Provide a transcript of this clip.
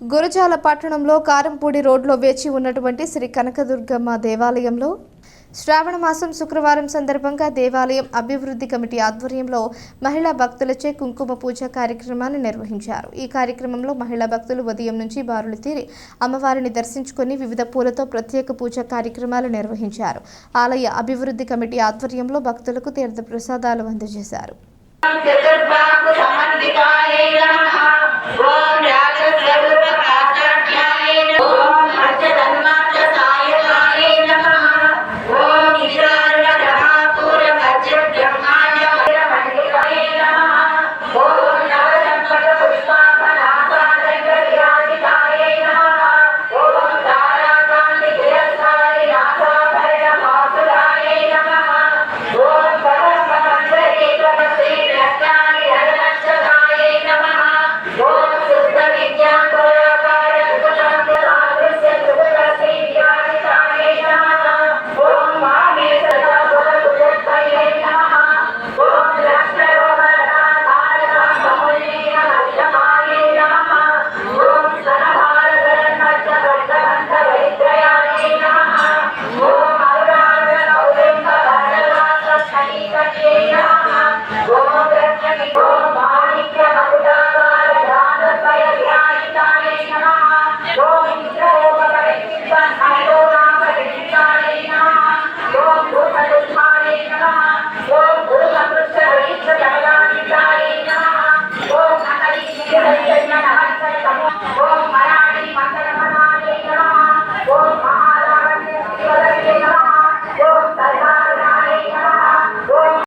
గురజాల పట్టణంలో కారంపూడి రోడ్లో వేచి ఉన్నటువంటి శ్రీ కనకదుర్గమ్మ దేవాలయంలో శ్రావణ మాసం శుక్రవారం సందర్భంగా దేవాలయం అభివృద్ధి కమిటీ ఆధ్వర్యంలో మహిళా భక్తులచే కుంకుమ పూజ కార్యక్రమాన్ని నిర్వహించారు. ఈ కార్యక్రమంలో మహిళా భక్తులు ఉదయం నుంచి బారులు తీరి అమ్మవారిని దర్శించుకొని వివిధ పూలతో ప్రత్యేక పూజ కార్యక్రమాలు నిర్వహించారు. ఆలయ అభివృద్ధి కమిటీ ఆధ్వర్యంలో భక్తులకు తీర్థ ప్రసాదాలు అందజేశారు Thank you.